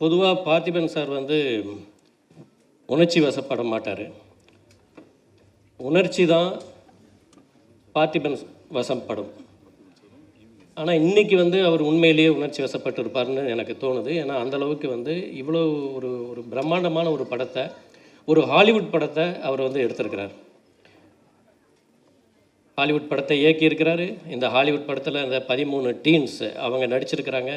பொதுவாக பார்த்திபன் சார் வந்து உணர்ச்சி வசப்பட மாட்டார். உணர்ச்சி தான் பார்த்திபன் வசப்படும். ஆனால் இன்றைக்கி வந்து அவர் உண்மையிலேயே உணர்ச்சி வசப்பட்டு இருப்பார்னு எனக்கு தோணுது. ஏன்னா அந்தளவுக்கு வந்து இவ்வளோ ஒரு ஒரு பிரம்மாண்டமான ஒரு படத்தை ஒரு ஹாலிவுட் படத்தை அவர் வந்து எடுத்திருக்கிறார். ஹாலிவுட் படத்தை இயக்கியிருக்கிறாரு. இந்த ஹாலிவுட் படத்தில் இந்த பதிமூணு டீன்ஸ் அவங்க நடிச்சிருக்கிறாங்க.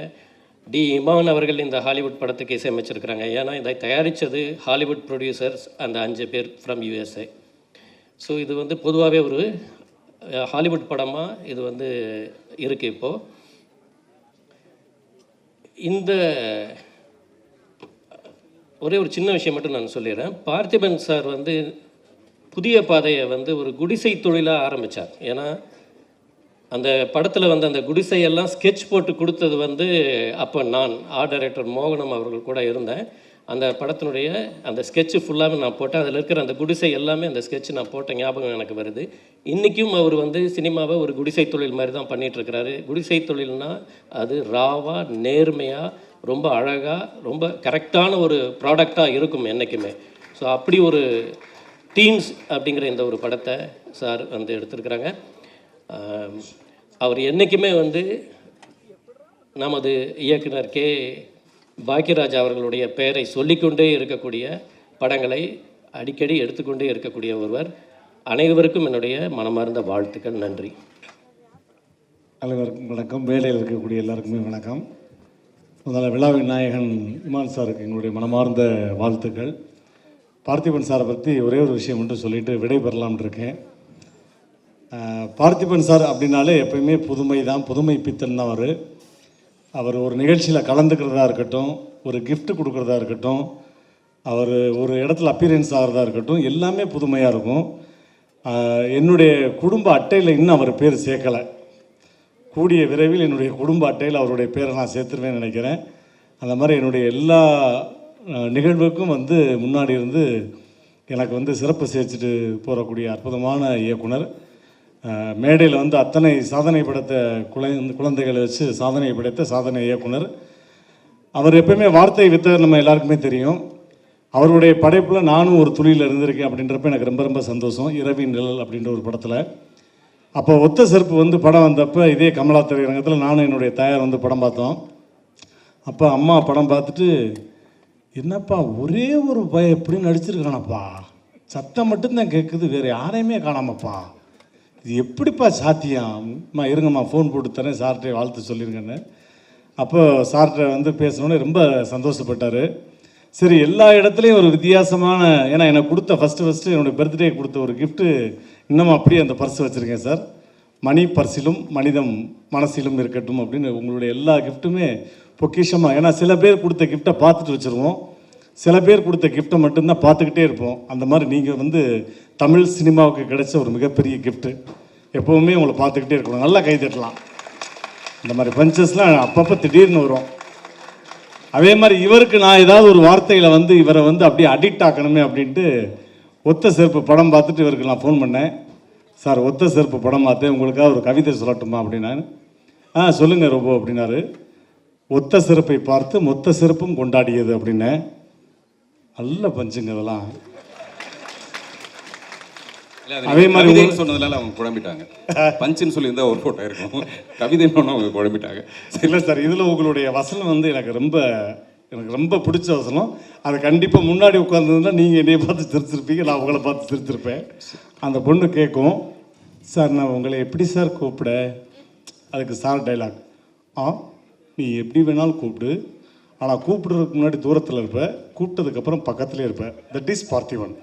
டி இமான் அவர்கள் இந்த ஹாலிவுட் படத்துக்கு இசையமைச்சிருக்கிறாங்க ஏன்னா இதை தயாரித்தது ஹாலிவுட் ப்ரொடியூசர்ஸ் அந்த அஞ்சு பேர் ஃப்ரம் யூஎஸ்ஏ ஸோ இது வந்து பொதுவாகவே ஒரு ஹாலிவுட் படமாக இது வந்து இருக்குது இப்போது இந்த ஒரே ஒரு சின்ன விஷயம் மட்டும் நான் சொல்லிடுறேன். பார்த்திபன் சார் வந்து புதிய பாதையை வந்து ஒரு குடிசை தொழிலாக ஆரம்பித்தார் ஏன்னா அந்த படத்தில் வந்து அந்த குடிசையெல்லாம் ஸ்கெட்ச் போட்டு கொடுத்தது வந்து அப்போ நான் ஆர்ட் டைரக்டர் மோகனம் அவர்கள் கூட இருந்தேன். அந்த படத்தினுடைய அந்த ஸ்கெட்சு ஃபுல்லாகவே நான் போட்டேன். அதில் இருக்கிற அந்த குடிசை எல்லாமே அந்த ஸ்கெட்ச் நான் போட்ட ஞாபகம் எனக்கு வருது. இன்றைக்கும் அவர் வந்து சினிமாவை ஒரு குடிசை தொழில் மாதிரி தான் பண்ணிகிட்ருக்கிறாரு குடிசை தொழில்னால் அது ராவாக நேர்மையாக ரொம்ப அழகாக ரொம்ப கரெக்டான ஒரு ப்ராடக்டாக இருக்கும் என்றைக்குமே ஸோ அப்படி ஒரு டீம்ஸ் அப்படிங்கிற இந்த ஒரு படத்தை சார் வந்து எடுத்திருக்கிறாங்க. அவர் என்றைக்குமே வந்து நமது இயக்குனர் கே. பாக்கியராஜ் அவர்களுடைய பெயரை சொல்லிக்கொண்டே இருக்கக்கூடிய படங்களை அடிக்கடி எடுத்துக்கொண்டே இருக்கக்கூடிய ஒருவர். அனைவருக்கும் என்னுடைய மனமார்ந்த வாழ்த்துக்கள் நன்றி. அனைவருக்கும் வணக்கம். வேலையில் இருக்கக்கூடிய எல்லாருக்குமே வணக்கம். முதல்ல விழாவின் நாயகன் இமான் சாருக்கு எங்களுடைய மனமார்ந்த வாழ்த்துக்கள். பார்த்திபன் சாரை பற்றி ஒரே ஒரு விஷயம் மட்டும் சொல்லிட்டு விடை பெறலாம்னு இருக்கேன். பார்த்திபன் சார் அப்படின்னாலே எப்பயுமே புதுமை தான் புதுமை பித்தன் தான் அவர். அவர் ஒரு நிகழ்ச்சியில் கலந்துக்கிறதா இருக்கட்டும் ஒரு கிஃப்ட் கொடுக்குறதா இருக்கட்டும் அவர் ஒரு இடத்துல அப்பியரன்ஸ் ஆகிறதா இருக்கட்டும் எல்லாமே புதுமையாக இருக்கும். என்னுடைய குடும்ப அட்டையில் இன்னும் அவர் பேர் சேர்க்கலை. கூடிய விரைவில் என்னுடைய குடும்ப அட்டையில் அவருடைய பேரை நான் சேர்த்துருவேன்னு நினைக்கிறேன். அந்த மாதிரி என்னுடைய எல்லா நிகழ்வுக்கும் வந்து முன்னாடி இருந்து எனக்கு வந்து சிறப்பு சேர்த்துட்டு போகக்கூடிய அற்புதமான இயக்குனர். மேடையில் வந்து அத்தனை சாதனை படைத்த குழந்தை குழந்தைகளை வச்சு சாதனை படைத்த சாதனை இயக்குனர். அவர் எப்பயுமே வார்த்தை வித்தவர் நம்ம எல்லாருக்குமே தெரியும். அவருடைய படைப்பில் நானும் ஒரு துளியில் இருந்திருக்கேன் அப்படின்றப்ப எனக்கு ரொம்ப ரொம்ப சந்தோஷம். இரவின் நிழல் அப்படின்ற ஒரு படத்தில். அப்போ ஒத்த செருப்பு வந்து படம் வந்தப்போ இதே கமலா திரையரங்கத்தில் நானும் என்னுடைய தாயார் வந்து படம் பார்த்தோம். அப்போ அம்மா படம் பார்த்துட்டு என்னப்பா ஒரே ஒரு பய எப்படி நடிச்சிருக்கானப்பா. சத்தம் மட்டும்தான் கேட்குது வேறு யாரையுமே காணாமப்பா. இது எப்படிப்பா சாத்தியம்? அம்மா இருங்கம்மா ஃபோன் போட்டு தரேன். சார்கிட்ட வாழ்த்து சொல்லியிருக்கேன்னு அப்போ சார்கிட்ட வந்து பேசணுன்னே ரொம்ப சந்தோஷப்பட்டார். சரி எல்லா இடத்துலையும் ஒரு வித்தியாசமான ஏன்னா எனக்கு கொடுத்த ஃபஸ்ட்டு ஃபஸ்ட்டு என்னுடைய பர்த்டே கொடுத்த ஒரு கிஃப்ட்டு இன்னமும் அப்படியே அந்த பர்ஸ் வச்சுருக்கேன் சார். மணி பர்சிலும் மனிதம் மனசிலும் இருக்கட்டும் அப்படின்னு உங்களுடைய எல்லா கிஃப்ட்டுமே பொக்கிஷமாக ஏன்னா சில பேர் கொடுத்த கிஃப்ட்டை பார்த்துட்டு வச்சுருவோம். சில பேர் கொடுத்த கிஃப்ட்டை மட்டும்தான் பார்த்துக்கிட்டே இருப்போம். அந்த மாதிரி நீங்கள் வந்து தமிழ் சினிமாவுக்கு கிடைச்ச ஒரு மிகப்பெரிய கிஃப்ட்டு எப்போவுமே உங்களை பார்த்துக்கிட்டே இருக்கணும். நல்லா கை தட்டலாம். இந்த மாதிரி பஞ்சஸ்லாம் அப்பப்போ திடீர்னு வரும். அதே மாதிரி இவருக்கு நான் ஏதாவது ஒரு வார்த்தையில் வந்து இவரை வந்து அப்படியே அடிக்ட் ஆக்கணுமே அப்படின்ட்டு ஒத்த செருப்பு படம் பார்த்துட்டு இவருக்கு நான் ஃபோன் பண்ணேன். சார் ஒத்த செருப்பு படம் பார்த்தேன். உங்களுக்காக ஒரு கவிதை சொல்லட்டுமா? அப்படின்னா ஆ சொல்லுங்கள் ரொம்ப அப்படின்னாரு. ஒத்த செருப்பை பார்த்து மொத்த செருப்பும் கொண்டாடியது அப்படின்னேன். நல்ல பஞ்சுங்க அதெல்லாம் இல்ல, அது மாதிரி சொன்னதுனால அவங்க குழம்பிட்டாங்க பஞ்சுன்னு சொல்லியிருந்தா ஒரு போட்டோ இருக்கும் கவிதைன்னு அவங்க குழம்பிட்டாங்க இல்லை சார் இதில் உங்களுடைய வசனம் வந்து எனக்கு ரொம்ப எனக்கு ரொம்ப பிடிச்ச வசனம். அது கண்டிப்பாக முன்னாடி உட்காந்துருந்தா நீங்கள் என்னைய பார்த்து சிரிச்சிருப்பீங்க நான் உங்களை பார்த்து சிரிச்சிருப்பேன். அந்த பொண்ணு கேட்கும் சார் நான் உங்களை எப்படி சார் கூப்பிட? அதுக்கு சார் டைலாக் ஆ நீ எப்படி வேணாலும் கூப்பிடு. ஆனால் கூப்பிடுறதுக்கு முன்னாடி தூரத்தில் இருப்ப கூப்பிட்டதுக்கப்புறம் பக்கத்துலேயே இருப்ப தட் இஸ் பார்த்திவன்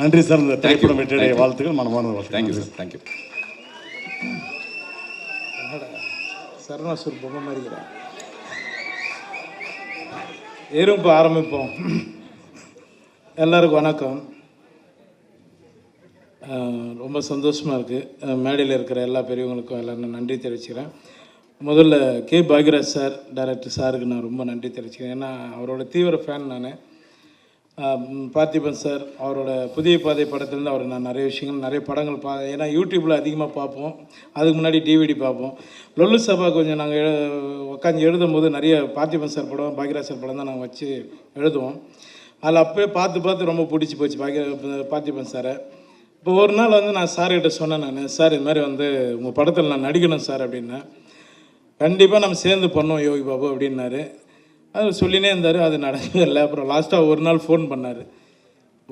நன்றி சார். இந்த திரைப்படம் வெற்றியுடைய வாழ்த்துக்கள். மனமான வாழ்த்துக்கள். தேங்க்யூ சார் தேங்க்யூ சரணாசூர் பொம்மை மாதிரிக்கிறேன் இருப்பு ஆரம்பிப்போம். எல்லாருக்கும் வணக்கம். ரொம்ப சந்தோஷமாக இருக்குது மேடையில் இருக்கிற எல்லா பெரியவங்களுக்கும் எல்லாரும் நன்றி தெரிவிச்சுக்கிறேன். முதல்ல கே. பாக்யராஜ் சார் டைரக்டர் சாருக்கு நான் ரொம்ப நன்றி தெரிவிச்சுக்கிறேன். ஏன்னா அவரோட தீவிர ஃபேன் நான். பார்த்திபன் சார் அவரோட புதிய பாதை படத்துலேருந்து அவர் நான் நிறைய விஷயங்கள் நிறைய படங்கள் பா ஏன்னா யூடியூப்பில் அதிகமாக பார்ப்போம். அதுக்கு முன்னாடி டிவிடி பார்ப்போம். லொல்லு சபா கொஞ்சம் நாங்கள் எழு உட்காந்து எழுதும் போது நிறைய பார்த்திபன் சார் படம் பாக்யராஜ் சார் படம் தான் நாங்கள் வச்சு எழுதுவோம். அதில் அப்போயே பார்த்து பார்த்து ரொம்ப பிடிச்சி போச்சு பாக்ய பார்த்திபன் சாரை. இப்போ ஒரு நாள் வந்து நான் சார்கிட்ட சொன்னேன் நான் சார் இது மாதிரி வந்து உங்கள் படத்தில் நான் நடிக்கணும் சார் அப்படின்னேன். கண்டிப்பாக நம்ம சேர்ந்து பண்ணோம் யோகி பாபு அப்படின்னாரு. அது சொல்லினே இருந்தார் அது நடக்கவே இல்லை அப்புறம் லாஸ்ட்டாக ஒரு நாள் ஃபோன் பண்ணார்.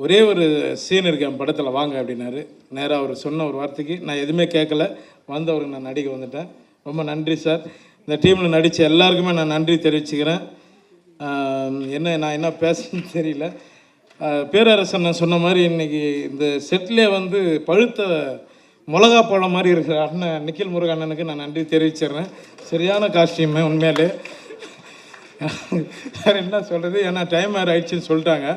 ஒரே ஒரு சீன் இருக்கு என் படத்தில் வாங்க அப்படின்னாரு. நேராக அவர் சொன்ன ஒரு வார்த்தைக்கு நான் எதுவுமே கேட்கல வந்தவருக்கு நான் நடிக்க வந்துட்டேன். ரொம்ப நன்றி சார். இந்த டீமில் நடித்த எல்லாருக்குமே நான் நன்றி தெரிவிச்சுக்கிறேன். என்ன நான் என்ன பேசுன்னு தெரியல. பேரரசன் நான் சொன்ன மாதிரி இன்றைக்கி இந்த செட்லேயே வந்து பழுத்த மிளகா பழம் மாதிரி இருக்கிற அண்ணன் நிখিল முருகன் அண்ணனுக்கு நான் நன்றி தெரிவிச்சிடுறேன். சரியான காஸ்டியூமு உண்மையிலே. வேறு என்ன சொல்கிறது ஏன்னா டைம் வேறு ஆயிடுச்சுன்னு சொல்லிட்டாங்க.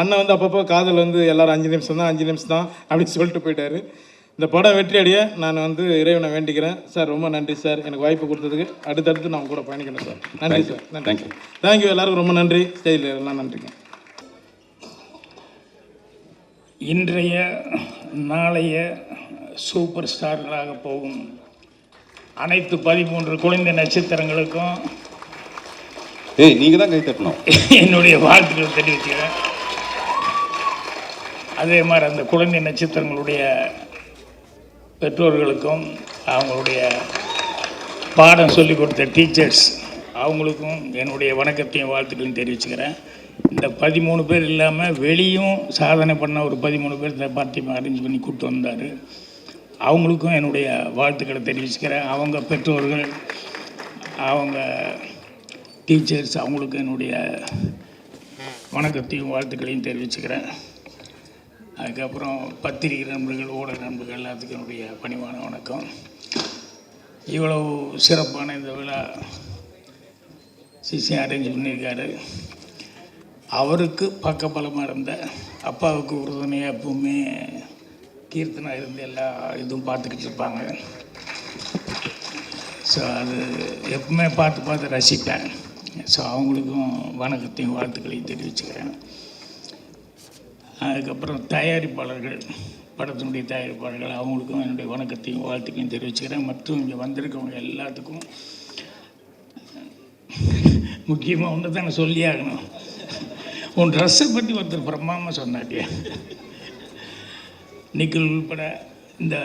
அண்ணன் வந்து அப்பப்போ காதல் வந்து எல்லாரும் அஞ்சு நிமிஷம் தான் அஞ்சு நிமிஷம் தான் அப்படின்னு சொல்லிட்டு போயிட்டாரு. இந்த படம் வெற்றி அடைய நான் வந்து இறைவனை வேண்டிக்கிறேன். சார் ரொம்ப நன்றி சார். எனக்கு வாய்ப்பு கொடுத்ததுக்கு அடுத்தடுத்து நான் உங்க கூட பயணிக்கணும் சார். நன்றி சார். நன்றி. Thank you. தேங்க்யூ எல்லாருக்கும் ரொம்ப நன்றி. ஸ்டேஜில் எல்லாம் நன்றிங்க. இன்றைய நாளைய சூப்பர் ஸ்டார்களாக போகும் அனைத்து பதிமூன்று குழந்தை நட்சத்திரங்களுக்கும் ஏய் நீங்க தான் கை தட்டணும். என்னுடைய வாழ்த்துக்களை தெரிவிக்கிறேன் அதே மாதிரி அந்த குழந்தை நட்சத்திரங்களுடைய பெற்றோர்களுக்கும் அவங்களுடைய பாடம் சொல்லிக் கொடுத்த டீச்சர்ஸ் அவங்களுக்கும் என்னுடைய வணக்கத்தையும் வாழ்த்துக்களையும் தெரிவிச்சுக்கிறேன். இந்த பதிமூணு பேர் இல்லாமல் வெளியும் சாதனை பண்ண ஒரு பதிமூணு பேர் இந்த பார்ட்டி அரேஞ்ச் பண்ணி கூப்பிட்டு வந்தார். அவங்களுக்கும் என்னுடைய வாழ்த்துக்களை தெரிவிச்சுக்கிறேன். அவங்க பெற்றோர்கள் அவங்க டீச்சர்ஸ் அவங்களுக்கு என்னுடைய வணக்கத்தையும் வாழ்த்துக்களையும் தெரிவிச்சுக்கிறேன். அதுக்கப்புறம் பத்திரிகை நண்பர்கள் ஊடக நண்பர்கள் எல்லாத்துக்கும் என்னுடைய பணிவான வணக்கம். இவ்வளவு சிறப்பான இந்த விழா சிசி அரேஞ்ச் பண்ணியிருக்காரு. அவருக்கு பக்கபலமாக இருந்த அப்பாவுக்கு உறுதுணையாக எப்பவுமே கீர்த்தனா இருந்து எல்லா இதுவும் பார்த்துக்கிட்டு இருப்பாங்க. ஸோ அது எப்பவுமே பார்த்து பார்த்து ரசிப்பேன். ஸோ அவங்களுக்கும் வணக்கத்தையும் வாழ்த்துக்களையும் தெரிவிச்சுக்கிறேன். அதுக்கப்புறம் தயாரிப்பாளர்கள் படத்தினுடைய தயாரிப்பாளர்கள் அவங்களுக்கும் என்னுடைய வணக்கத்தையும் வாழ்த்துக்கையும் தெரிவிச்சுக்கிறேன். மற்றும் இங்கே வந்திருக்கவங்க எல்லாத்துக்கும் முக்கியமாக ஒன்று தானே சொல்லி ஆகணும் உன் ட்ரெஸ்ஸை பற்றி ஒருத்தர் பிரம்மாமல் சொன்னாட்டியா நிக்கல் உள்பட இந்த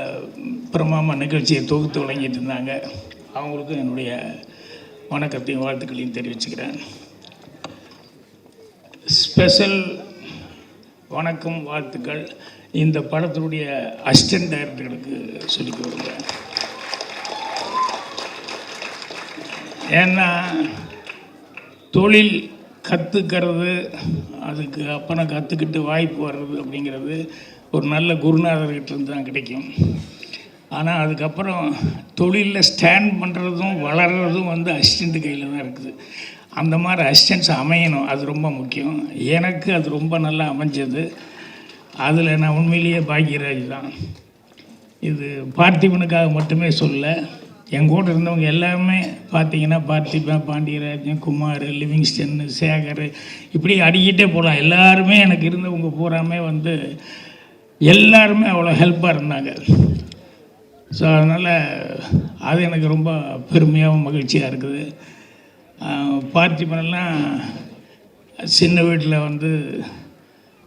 பிரமாமா நிகழ்ச்சியை தொகுத்து வழங்கிட்டு இருந்தாங்க. அவங்களுக்கும் என்னுடைய வணக்கத்தையும் வாழ்த்துக்களையும் தெரிவிச்சுக்கிறேன். ஸ்பெஷல் வணக்கம் வாழ்த்துக்கள் இந்த படத்தினுடைய அசிஸ்டன்ட் டைரக்டர்களுக்கு சொல்லிக் கொடுங்க ஏன்னா தொழில் கற்றுக்கிறது அதுக்கு அப்புறம் கற்றுக்கிட்டு வாய்ப்பு வர்றது அப்படிங்கிறது ஒரு நல்ல குருநாதர்கிட்ட இருந்து தான் கிடைக்கும். ஆனால் அதுக்கப்புறம் தொழிலில் ஸ்டாண்ட் பண்ணுறதும் வளர்கிறதும் வந்து அசிஸ்டண்ட்டு கையில் தான் இருக்குது. அந்த மாதிரி அசிஸ்டன்ஸ் அமையணும் அது ரொம்ப முக்கியம். எனக்கு அது ரொம்ப நல்லா அமைஞ்சது. அதில் நான் உண்மையிலேயே பாக்யராஜ் தான். இது பார்த்திபனுக்காக மட்டுமே சொல்ல என் கூட இருந்தவங்க எல்லாருமே பார்த்தீங்கன்னா பார்த்திபன் பாண்டியராஜன் குமார் லிவிங்ஸ்டன் சேகர் இப்படி அடிக்கிட்டே போகலாம் எல்லாருமே எனக்கு இருந்தவங்க பூராமே வந்து எல்லாருமே அவ்வளோ ஹெல்ப்பாக இருந்தாங்க. ஸோ அதனால் அது எனக்கு ரொம்ப பெருமையாகவும் மகிழ்ச்சியாக இருக்குது. ஆஹ் பார்த்திபனெல்லாம் சின்ன வீட்டில் வந்து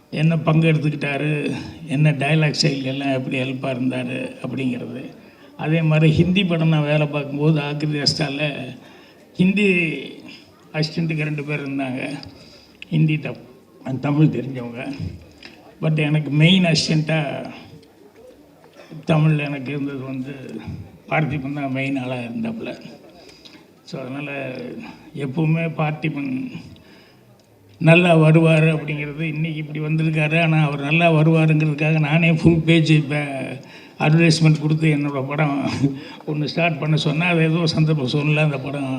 என்ன பங்கு எடுத்துக்கிட்டாரு என்ன டைலாக் எல்லாம் எப்படி ஹெல்ப்பாக இருந்தார் அப்படிங்கிறது. அதே மாதிரி ஹிந்தி படம் நான் வேலை பார்க்கும்போது ஆக்கிரி அஸ்டாவில் ஹிந்தி அசிஸ்டண்ட்டுக்கு ரெண்டு பேர் இருந்தாங்க. ஹிந்தி தப் தமிழ் தெரிஞ்சவங்க. பட் எனக்கு மெயின் அசிஸ்டண்ட்டாக தமிழில் எனக்கு இருந்தது வந்து பார்த்திபன் தான் மெயின் ஆளாக இருந்தாப்புல. ஸோ அதனால் எப்பவுமே பார்த்திபன் நல்லா வருவார் அப்படிங்கிறது இன்றைக்கி இப்படி வந்திருக்காரு. ஆனால் அவர் நல்லா வருவாருங்கிறதுக்காக நானே ஃபுல் பேஜ் இப்போ அட்வர்டைஸ்மெண்ட் கொடுத்து என்னோடய படம் ஒன்று ஸ்டார்ட் பண்ண சொன்னால் அது ஏதோ சந்தர்ப்பம் சொல்லல அந்த படம்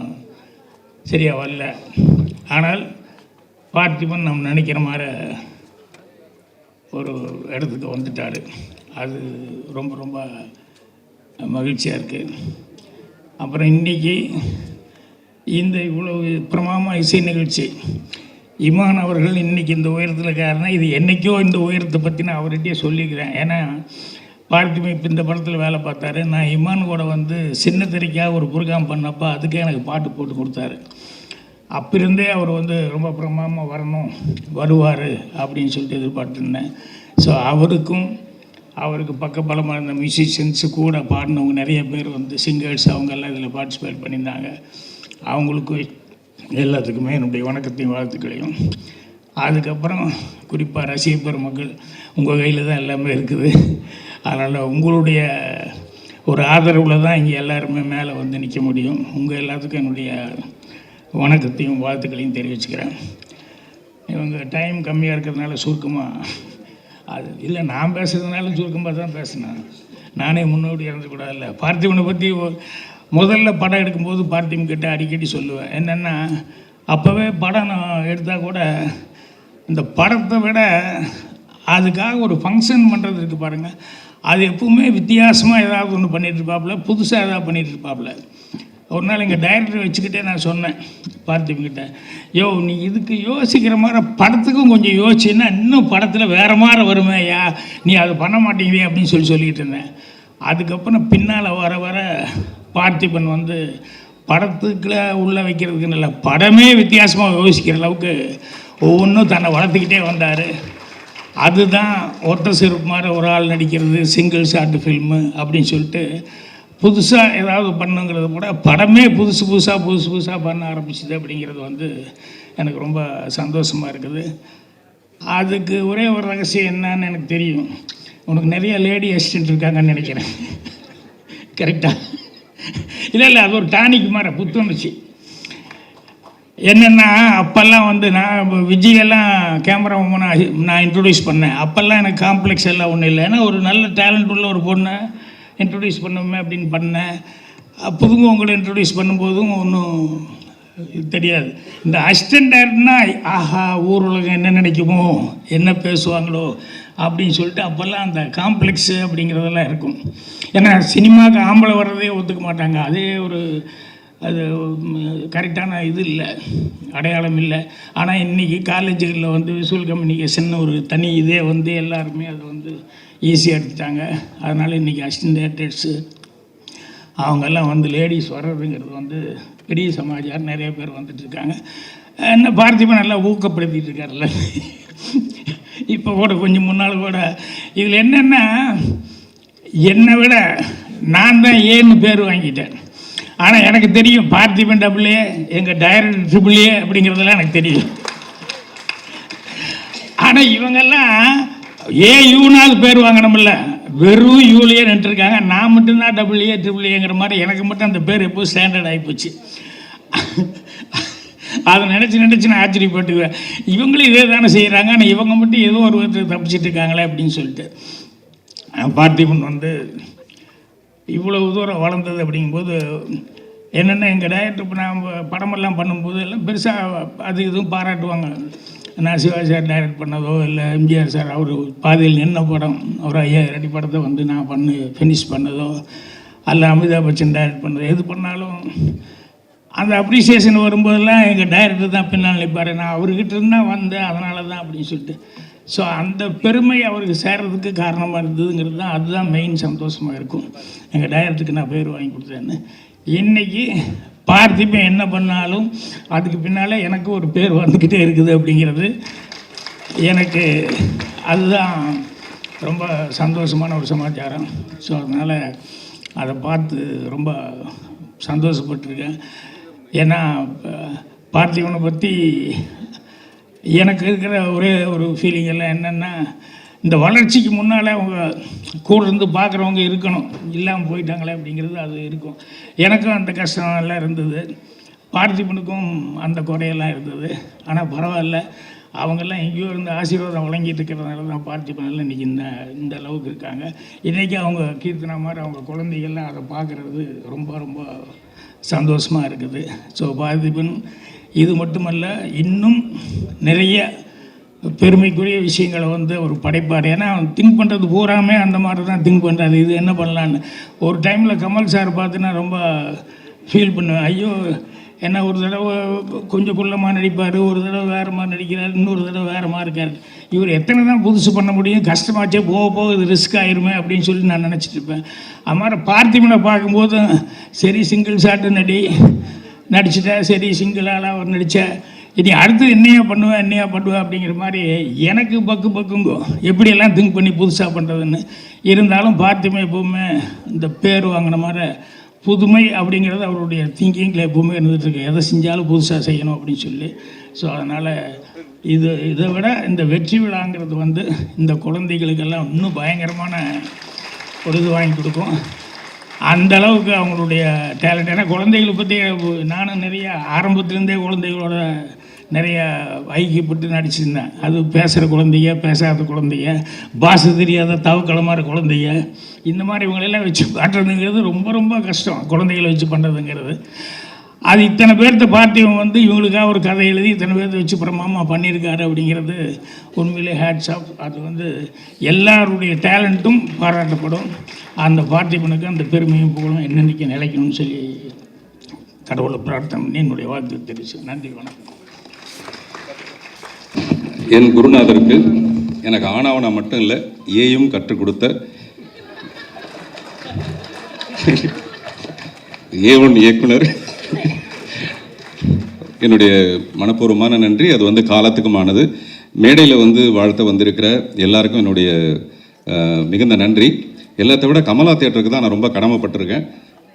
சரியாக வரல. ஆனால் பார்த்திபன் நம்ம நினைக்கிற மாதிரி ஒரு இடத்துக்கு வந்துட்டார். அது ரொம்ப ரொம்ப மகிழ்ச்சியாக இருக்குது அப்புறம் இன்றைக்கி இந்த இவ்வளவு பிரமாமா இசை நிகழ்ச்சி இமான் அவர்கள் இன்றைக்கி இந்த உயரத்தில் இருக்காருன்னா இது என்னைக்கோ இந்த உயரத்தை பற்றி நான் அவர்கிட்டயே சொல்லிக்கிறேன். ஏன்னா பார்த்திபன் இப்போ இந்த படத்தில் வேலை பார்த்தாரு. நான் இமான் கூட வந்து சின்ன திரைக்காக ஒரு புரோகிராம் பண்ணப்போ அதுக்கே எனக்கு பாட்டு போட்டு கொடுத்தாரு. அப்பிருந்தே அவர் வந்து ரொம்ப பிரமாதமாக வரணும் வருவார் அப்படின்னு சொல்லிட்டு எதிர்பார்த்துருந்தேன். ஸோ அவருக்கும் அவருக்கு பக்கபலமாக இருந்த மியூசிஷியன்ஸு கூட பாடினவங்க நிறைய பேர் வந்து சிங்கர்ஸ் அவங்கெல்லாம் இதில் பார்ட்டிசிபேட் பண்ணியிருந்தாங்க. அவங்களுக்கும் எல்லாத்துக்குமே என்னுடைய வணக்கத்தையும் வாழ்த்துக்களையும். அதுக்கப்புறம் குறிப்பாக ரசிக பெருமக்கள் உங்கள் கையில் தான் எல்லாமே இருக்குது. அதனால் உங்களுடைய ஒரு ஆதரவில் தான் இங்கே எல்லாருமே மேலே வந்து நிற்க முடியும். உங்கள் எல்லாத்துக்கும் என்னுடைய வணக்கத்தையும் வாழ்த்துக்களையும் தெரிவிச்சுக்கிறேன். இவங்க டைம் கம்மியாக இருக்கிறதுனால சுருக்கமாக அது இல்லை நான் பேசுறதுனால சுருக்கமாக தான் பேசினேன். நானே முன்னோடி இறந்துக்கூடாது இல்லை பார்த்திபனை பற்றி முதல்ல படம் எடுக்கும்போது பார்த்திபன் கிட்ட அடிக்கடி சொல்லுவேன். என்னென்னா அப்போவே படம் நான் எடுத்தால் கூட இந்த படத்தை விட அதுக்காக ஒரு ஃபங்க்ஷன் பண்ணுறது இருக்குது பாருங்கள் அது எப்பவுமே வித்தியாசமாக ஏதாவது ஒன்று பண்ணிகிட்டு இருப்பாப்புல புதுசாக ஏதாவது பண்ணிகிட்டு இருப்பாப்புல ஒரு நாள் எங்கள் டைரக்டர் வச்சுக்கிட்டே நான் சொன்னேன் பார்த்திபன்கிட்ட யோ நீ இதுக்கு யோசிக்கிற மாதிரி படத்துக்கும் கொஞ்சம் யோசிச்சுன்னா இன்னும் படத்தில் வேறு மாதிரி வருமே ஐயா நீ அதை பண்ண மாட்டேங்கிறே அப்படின்னு சொல்லி சொல்லிக்கிட்டு இருந்தேன். அதுக்கப்புறம் பின்னால் வர வர பார்த்திபன் வந்து படத்துக்குள்ள உள்ளே வைக்கிறதுக்கு நல்ல படமே வித்தியாசமாக யோசிக்கிற அளவுக்கு ஒவ்வொன்றும் தன்னை வளர்த்துக்கிட்டே வந்தார். அதுதான் ஒற்ற சிறப்பு மாதிரி ஒரு ஆள் நடிக்கிறது சிங்கிள் ஷார்ட் ஃபில்மு அப்படின்னு சொல்லிட்டு புதுசாக ஏதாவது பண்ணுங்கிறத கூட படமே புதுசு புதுசாக புதுசு புதுசாக பண்ண ஆரம்பிச்சுது அப்படிங்கிறது வந்து எனக்கு ரொம்ப சந்தோஷமாக இருக்குது. அதுக்கு ஒரே ஒரு ரகசியம் என்னன்னு எனக்கு தெரியும். உனக்கு நிறைய லேடி அசிஸ்டன்ட் இருக்காங்கன்னு நினைக்கிறேன். கரெக்டாக இல்லை இல்லை அது ஒரு டானிக் மாதிரி புத்துணர்ச்சி. என்னென்னா அப்போல்லாம் வந்து நான் விஜயெல்லாம் கேமரா நான் நான் இன்ட்ரடியூஸ் பண்ணேன். அப்போல்லாம் எனக்கு காம்ப்ளெக்ஸ் எல்லாம் ஒன்றும் இல்லை. ஏன்னா ஒரு நல்ல டேலண்ட் உள்ள ஒரு பொண்ணை. இன்ட்ரடியூஸ் பண்ணுமே அப்படின்னு பண்ணேன். புதுங்க உங்களை இன்ட்ரடியூஸ் பண்ணும்போதும் ஒன்றும் தெரியாது. இந்த அசிஸ்டன்ட் டேரக்டர்னா ஆஹா ஊர் உலகம் என்ன நினைக்குமோ என்ன பேசுவாங்களோ அப்படின்னு சொல்லிட்டு அப்போல்லாம் அந்த காம்ப்ளெக்ஸு அப்படிங்கிறதெல்லாம் இருக்கும். ஏன்னா சினிமாவுக்கு ஆம்பளை வர்றதே ஒத்துக்க மாட்டாங்க. அதே ஒரு அது கரெக்டான இது இல்லை. அடையாளம் இல்லை. ஆனால் இன்றைக்கி காலேஜுகளில் வந்து விசுவல் கம்யூனிகேஷன் ஒரு தனி இதே வந்து எல்லாருமே அதை வந்து ஈஸியாக எடுத்துட்டாங்க. அதனால் இன்றைக்கி அசிஸ்டன்ட் டேரக்டர்ஸு அவங்கெல்லாம் வந்து லேடிஸ் வர்றதுங்கிறது வந்து பெரிய சமாச்சாரம். நிறைய பேர் வந்துட்டுருக்காங்க என்ன பார்த்திபன் நல்லா ஊக்கப்படுத்திட்டு இருக்காருல்ல. இப்போ கூட கொஞ்சம் முன்னால் கூட இதில் என்னென்னா என்னை விட நான் தான் ஏன்னு பேர் வாங்கிட்டேன். ஆனால் எனக்கு தெரியும் பார்த்திபன் டபுள்ஏ எங்கள் டைரக்டர் ட்ரிபிள்ஏ அப்படிங்கிறதெல்லாம் எனக்கு தெரியும். ஆனால் இவங்கெல்லாம் ஏ யூனாவது பேர் வாங்கணும்ல? வெறும் யூலியே நின்றுருக்காங்க. நான் மட்டும்தான் டபுள் ஏ ட்ரிபிள் ஏங்கிற மாதிரி எனக்கு மட்டும் அந்த பேர் எப்போ ஸ்டாண்டர்ட் ஆகிப்போச்சு அதை நினச்சி நினச்சி நான் ஆச்சரியப்பட்டுக்குவேன். இவங்களும் இதே தானே செய்கிறாங்க ஆனால் இவங்க மட்டும் ஏதோ ஒரு விதத்தில் தப்பிச்சிட்டு இருக்காங்களே அப்படின்னு சொல்லிட்டு. பார்த்திபன் வந்து இவ்வளவு தூரம் வளர்ந்தது அப்படிங்கும்போது என்னென்ன எங்கள் டைரக்டர் இப்போ நான் படமெல்லாம் பண்ணும்போது எல்லாம் பெருசாக அது இதுவும் பாராட்டுவாங்க. நான் சிவா சார் டைரக்ட் பண்ணதோ இல்லை எம்ஜிஆர் சார் அவர் பாதையில் நின்ன படம் அவர் ஐயா ரெடி படத்தை வந்து நான் பண்ணு ஃபினிஷ் பண்ணதோ அல்ல அமிதாப் பச்சன் டைரக்ட் பண்ணதோ எது பண்ணாலும் அந்த அப்ரிசியேஷன் வரும்போதெல்லாம் எங்கள் டைரக்டர் தான் பின்னால் நிற்பார். நான் அவர்கிட்ட இருந்தால் வந்தேன் அதனால தான் அப்படின்னு சொல்லிட்டு. ஸோ அந்த பெருமை அவருக்கு சேர்றதுக்கு காரணமாக இருந்ததுங்கிறது தான் அதுதான் மெயின் சந்தோஷமாக இருக்கும். எங்கள் டைரக்டருக்கு நான் பேர் வாங்கி கொடுத்தேன்னு. இன்னைக்கு பார்த்திபன் என்ன பண்ணாலும் அதுக்கு பின்னால் எனக்கு ஒரு பேர் வந்துக்கிட்டே இருக்குது அப்படிங்கிறது எனக்கு அதுதான் ரொம்ப சந்தோஷமான ஒரு சமாச்சாரம். ஸோ அதனால் அதை பார்த்து ரொம்ப சந்தோஷப்பட்டிருக்கேன். ஏன்னா பார்த்திபனை பற்றி எனக்கு இருக்கிற ஒரே ஒரு ஃபீலிங் எல்லாம் என்னென்னா இந்த வளர்ச்சிக்கு முன்னால் அவங்க கூட இருந்து பார்க்குறவங்க இருக்கணும். இல்லாமல் போயிட்டாங்களே அப்படிங்கிறது அது இருக்கும். எனக்கும் அந்த கஷ்டம் எல்லாம் இருந்தது. பார்த்திபனுக்கும் அந்த குறையெல்லாம் இருந்தது. ஆனால் பரவாயில்ல. அவங்கெல்லாம் எங்கேயோ இருந்து ஆசீர்வாதம் வழங்கிட்டு இருக்கிறதுனால தான் பார்த்திபனெல்லாம் இன்றைக்கி இந்த இந்த அளவுக்கு இருக்காங்க. இன்றைக்கி அவங்க கீர்த்தனா மாதிரி அவங்க குழந்தைகள்லாம் அதை பார்க்குறது ரொம்ப ரொம்ப சந்தோஷமாக இருக்குது. ஸோ பார்த்திபன் இது மட்டுமல்ல இன்னும் நிறைய பெருமைக்குரிய விஷயங்களை வந்து அவர் படைப்பார். ஏன்னா அவன் திங்க் பண்ணுறது பூராமே அந்த மாதிரி தான் திங்க் பண்ணுறாரு இது என்ன பண்ணலான்னு. ஒரு டைமில் கமல் சார் பார்த்துன்னா ரொம்ப ஃபீல் பண்ணுவேன். ஐயோ ஏன்னா ஒரு தடவை கொஞ்சம் குள்ளமாக நடிப்பார் ஒரு தடவை வேறு மாதிரி நடிக்கிறார் இன்னொரு தடவை வேறு மாதிரி இருக்கார். இவர் எத்தனை தான் புதுசு பண்ண முடியும் கஷ்டமாச்சே போக போக இது ரிஸ்க் ஆயிருமே அப்படின்னு சொல்லி நான் நினச்சிட்டு இருப்பேன். அது மாதிரி பார்த்திபனை பார்க்கும்போது சரி சிங்கிள் ஷாட்டு நடி நடிச்சிட்டேன் சரி சிங்கிளால் அவர் நடித்தேன் இனி அடுத்து என்னையா பண்ணுவேன் என்னையா பண்ணுவேன் அப்படிங்கிற மாதிரி எனக்கு பக்கு பக்குங்கோ. எப்படியெல்லாம் திங்க் பண்ணி புதுசாக பண்ணுறதுன்னு இருந்தாலும் பார்த்திபன் எப்போவுமே இந்த பேர் வாங்கின மாதிரி புதுமை அப்படிங்கிறது அவருடைய திங்கிங்கில் எப்போவுமே இருந்துகிட்ருக்கு எதை செஞ்சாலும் புதுசாக செய்யணும் அப்படின்னு சொல்லி. ஸோ அதனால் இது இதை விட இந்த வெற்றி விழாங்கிறது வந்து இந்த குழந்தைகளுக்கெல்லாம் இன்னும் பயங்கரமான ஒரு இது வாங்கி கொடுக்கும். அந்த அளவுக்கு அவங்களுடைய டேலண்ட் ஏன்னா குழந்தைகளை பற்றி நானும் நிறைய ஆரம்பத்துலேருந்தே குழந்தைகளோட நிறைய ஐக்கியப்பட்டு நடிச்சிருந்தேன். அது பேசுகிற குழந்தைங்க பேசாத குழந்தைங்க பாஷை தெரியாத தவக்களமான குழந்தைய இந்த மாதிரி இவங்களெல்லாம் வச்சு காட்டுறதுங்கிறது ரொம்ப ரொம்ப கஷ்டம். குழந்தைகளை வச்சு பண்ணுறதுங்கிறது அது இத்தனை பேர்த்த பார்த்து இவன் வந்து இவங்களுக்காக ஒரு கதை எழுதி இத்தனை பேர்த்த வச்சு பிரமாமா பண்ணியிருக்காரு அப்படிங்கிறது உண்மையிலே ஹேட்ஸ் ஆஃப் அது வந்து எல்லாருடைய டேலண்ட்டும் பாராட்டப்படும். அந்த பார்த்திபனுக்கு அந்த பெருமையும் புகழும். என்னென்னைக்கு நிலைக்கணும்னு சொல்லி கடவுளை பிரார்த்தனை என்னுடைய வாழ்த்து தெரிவிச்சு நன்றி வணக்கம். என் குருநாதருக்கு எனக்கு ஆணாவனா மட்டும் இல்லை ஏயும் கற்றுக் கொடுத்த. ஏ ஒன் இயக்குனர். என்னுடைய மனப்பூர்வமான நன்றி. அது வந்து காலத்துக்குமானது. மேடையில் வந்து வாழ்த்த வந்திருக்கிற எல்லாருக்கும் என்னுடைய மிகுந்த நன்றி. எல்லாத்தை விட கமலா தேட்டருக்கு தான் நான் ரொம்ப கடமைப்பட்டிருக்கேன்.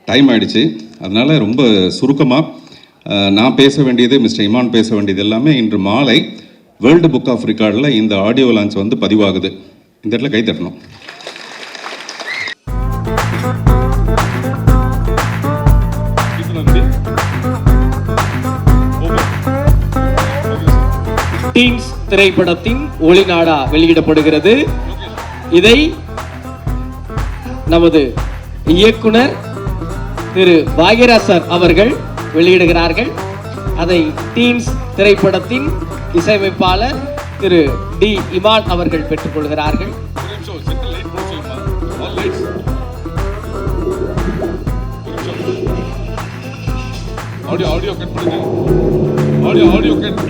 டைம் ஆயிடுச்சு. அதனால் ரொம்ப சுருக்கமாக நான் பேச வேண்டியது மிஸ்டர் இமான் பேச வேண்டியது எல்லாமே இன்று மாலை வேர்ல்டு புக் ஆஃப் ரெக்கார்டில் இந்த ஆடியோ லான்ச் வந்து பதிவாகுது. இந்த இடத்துல கை தட்டணும். டீம்ஸ் திரைப்படத்தின் ஒளிநாடா வெளியிடப்படுகிறது. இதை நமது இயக்குனர் திரு பாகியராசர் சார் அவர்கள் வெளியிடுகிறார்கள். அதை டீம்ஸ் திரைப்படத்தின் இசையமைப்பாளர் திரு டி இமான் அவர்கள் பெற்றுக்கொள்கிறார்கள். ஆடியோ ஆடியோ கட் பண்ணுங்க. ஆடியோ ஆடியோ கட்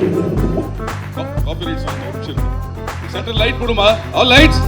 காப்பிரைட்ஸ் வந்து ஒரு நிமிஷம் சென்டர் லைட் போடுமா? All lights